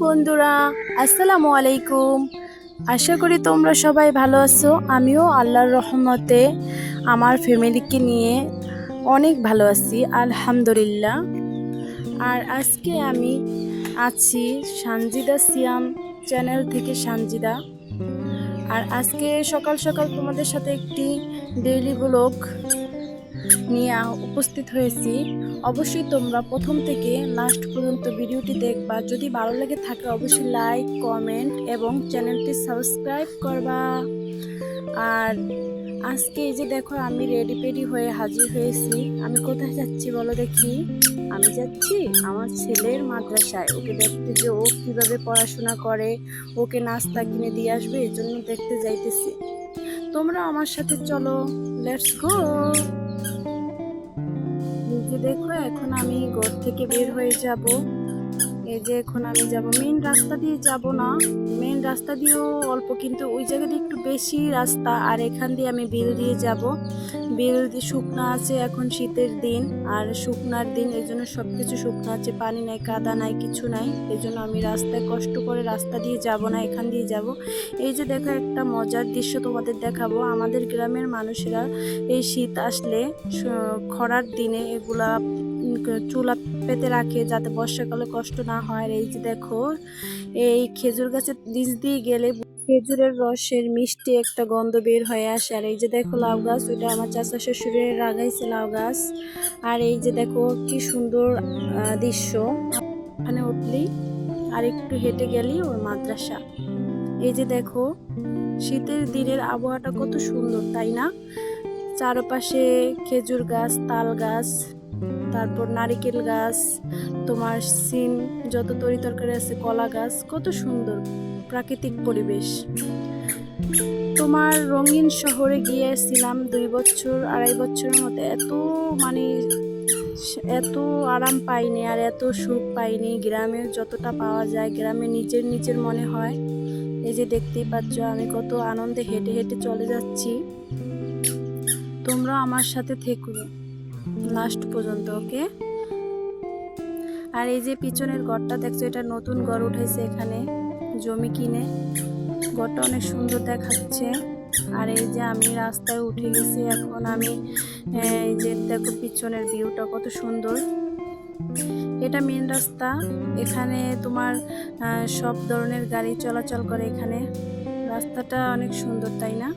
বন্ধুরা, আসসালামু আলাইকুম। আশা করি তোমরা সবাই ভালো আছো। আমিও আল্লাহর রহমতে আমার ফ্যামিলিকে নিয়ে অনেক ভালো আছি, আলহামদুলিল্লাহ। আর আজকে আমি আছি সানজিদা সিয়াম চ্যানেল থেকে সানজিদা। আর আজকে সকাল সকাল তোমাদের সাথে একটি ডেইলি ব্লগ নিয়ে উপস্থিত হয়েছি। অবশ্যই তোমরা প্রথম থেকে লাস্ট পর্যন্ত ভিডিওটি দেখবা। যদি ভালো লেগে থাকে, অবশ্যই লাইক কমেন্ট এবং চ্যানেলটি সাবস্ক্রাইব করবা। আর আজকে এই যে দেখো, আমি রেডি পেডি হয়ে হাজির হয়েছি। আমি কোথায় যাচ্ছি বলো দেখি? আমি যাচ্ছি আমার ছেলের মাদ্রাসায়। ওকে দেখতে যে ও কীভাবে পড়াশোনা করে, ওকে নাস্তা কিনে দিয়ে আসবে এই জন্য দেখতে যাইতেছি। তোমরা আমার সাথে চলো লেটস গো নিজে দেখো, এখন আমি ঘর থেকে বের হয়ে যাব। এই যে এখন আমি যাব মেন রাস্তা দিয়ে যাব না মেন রাস্তা দিয়েও অল্প, কিন্তু ওই জায়গাটা একটু বেশি রাস্তা। আর এখান দিয়ে আমি বিল দিয়ে যাব। বিল দিয়ে, শুকনা আছে এখন শীতের দিন, আর শুকনার দিন এই জন্য সব কিছু শুকনো আছে। পানি নাই, কাদা নাই, কিছু নাই। এই জন্য আমি রাস্তায় কষ্ট করে রাস্তা দিয়ে যাব না, এখান দিয়ে যাব। এই যে দেখো, একটা মজার দৃশ্য তোমাদের দেখাবো। আমাদের গ্রামের মানুষেরা এই শীত আসলে খরার দিনে এগুলা চুলা পেতে রাখে যাতে বর্ষাকালে কষ্ট না হয়। এই যে দেখো, এই খেজুর গাছের নিচ দিয়ে গেলে খেজুরের রসের মিষ্টি একটা গন্ধ বের হয়ে আসে। আর এই যে দেখো লাউ গাছ, ওইটা আমার চাচা শ্বশুরের রাগাইছে লাউ গাছ। আর এই যে দেখো কি সুন্দর দৃশ্য। ওখানে উঠলি আর একটু হেঁটে গেলি ওর মাদ্রাসা। এই যে দেখো, শীতের দিনের আবহাওয়াটা কত সুন্দর, তাই না? চারপাশে খেজুর গাছ, তাল গাছ। তারপর নারিকেল গাছ, তোমার সিম, যত তরি তরকারি আছে, কলা গাছ, কত সুন্দর প্রাকৃতিক পরিবেশ। তোমার রঙিন শহরে গিয়েছিলাম দুই বছর, আড়াই বছরের মতো এত মানে এত আরাম পাইনি আর এত সুখ পাইনি। গ্রামে যতটা পাওয়া যায়, গ্রামে নিজের নিজের মনে হয়। এই যে দেখতেই পাচ্ছ, আমি কত আনন্দে হেঁটে হেঁটে চলে যাচ্ছি। তোমরা আমার সাথে থেকো। লাস্ট পর্যন্ত, ওকে? আর এই যে পিছনের ঘরটা দেখছ, এটা নতুন ঘর উঠেছে এখানে, জমি কিনে। ঘরটা অনেক সুন্দর দেখাচ্ছে। আর এই যে আমি রাস্তায় উঠে গেছি, এখন আমি এই যে দেখো পিছনের ভিউটা কত সুন্দর। এটা মেন রাস্তা, এখানে তোমার সব ধরনের গাড়ি চলাচল করে এখানে। রাস্তাটা অনেক সুন্দর, তাই না?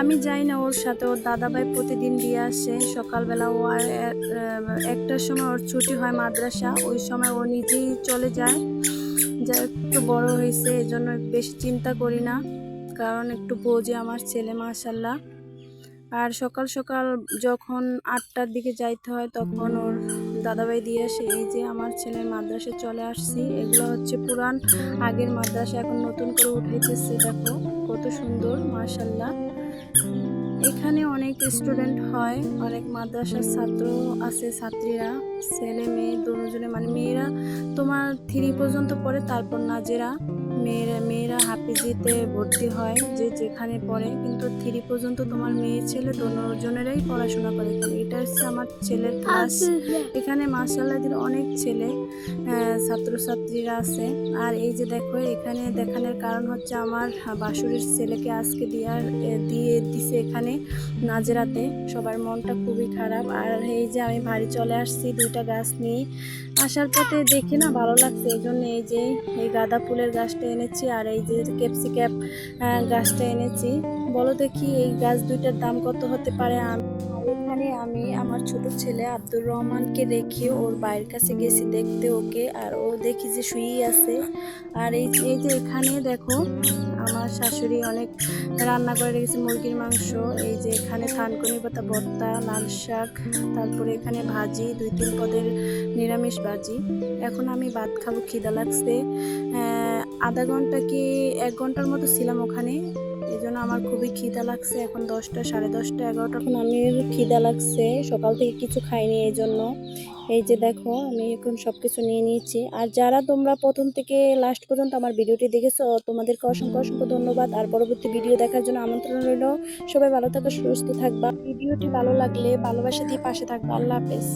আমি যাই না ওর সাথে, ওর দাদাভাই প্রতিদিন দিয়ে আসে। সকালবেলা ও আর একটার সময় ওর ছুটি হয় মাদ্রাসা, ওই সময় ও নিজেই চলে যায়। যা একটু বড় হয়েছে এই জন্য বেশি চিন্তা করি না, কারণ একটু বোঝে আমার ছেলে, মাশাল্লাহ। আর সকাল সকাল যখন আটটার দিকে যাইতে হয়, তখন ওর দাদাভাই দিয়ে আসে, এই যে আমার ছেলের মাদ্রাসায় চলে আসছি, এগুলো হচ্ছে পুরান, আগের মাদ্রাসা, এখন নতুন করে উঠাইতেছে, দেখো, কত সুন্দর, মাশাল্লাহ। এখানে অনেক স্টুডেন্ট হয়, অনেক মাদ্রাসার ছাত্র আছে, ছাত্রীরা, ছেলে, মেয়ে, দুজনে মানে মেয়েরা তোমার থ্রি পর্যন্ত পড়ে, তারপর নাজেরা। মেয়েরা মেয়েরা হাফিজিতে ভর্তি হয় যে যেখানে পড়ে। কিন্তু থ্রি পর্যন্ত তোমার মেয়ে ছেলে দুজনেরাই পড়াশোনা করে এটা হচ্ছে আমার ছেলের ক্লাস। এখানে মার্শাল্লাদের অনেক ছেলে ছাত্রছাত্রীরা আছে। আর এই যে দেখো এখানে দেখানোর কারণ হচ্ছে আমার বাসুরের ছেলেকে আজকে দেওয়ার এ, দিয়ে দিছে এখানে নাজেরাতে। সবার মনটা খুবই খারাপ। আর এই যে আমি বাড়ি চলে আসছি দুইটা গাছ নিয়ে। আসার পথে দেখি না ভালো লাগছে। এই জন্য এই যে এই গাঁদা ফুলের গাছটা এনেছি আর এই যে ক্যাপসিক্যাপ গাছটা এনেছি। বলো দেখি এই গাছ দুইটার দাম কত হতে পারে? আমি এখানে আমি আমার ছোট ছেলে আব্দুর রহমানকে রেখে ওর বাইরের কাছে গেছি দেখতে ওকে, আর ও দেখি যে শুয়েই আছে। আর এই এই যে এখানে দেখো, আমার শাশুড়ি অনেক রান্না করে রেখেছে, মুরগির মাংস। এই যে এখানে থানকুনি পাতা, ভর্তা, লাল শাক, তারপরে এখানে ভাজি, দুই তিন পদের নিরামিষ ভাজি। এখন আমি ভাত খাব, খিদা লাগছে। আধা ঘণ্টা কি, এক ঘণ্টার মতো ছিলাম ওখানে। এই জন্য আমার খুবই খিদা লাগছে। এখন দশটা, সাড়ে দশটা, এগারোটা। এখন আমি খিদা লাগছে। সকাল থেকে কিছু খাইনি এই জন্য এই যে দেখো, আমি এখন সব কিছু নিয়ে নিয়েছি। আর যারা তোমরা প্রথম থেকে লাস্ট পর্যন্ত আমার ভিডিওটি দেখেছ, তোমাদেরকে অসংখ্য অসংখ্য ধন্যবাদ। আর পরবর্তী ভিডিও দেখার জন্য আমন্ত্রণ রইল। সবাই ভালো থাকো, সুস্থ থাকবা। ভিডিওটি ভালো লাগলে ভালোবাসা দিয়ে পাশে থাকবা। আল্লাহ হাফেজ।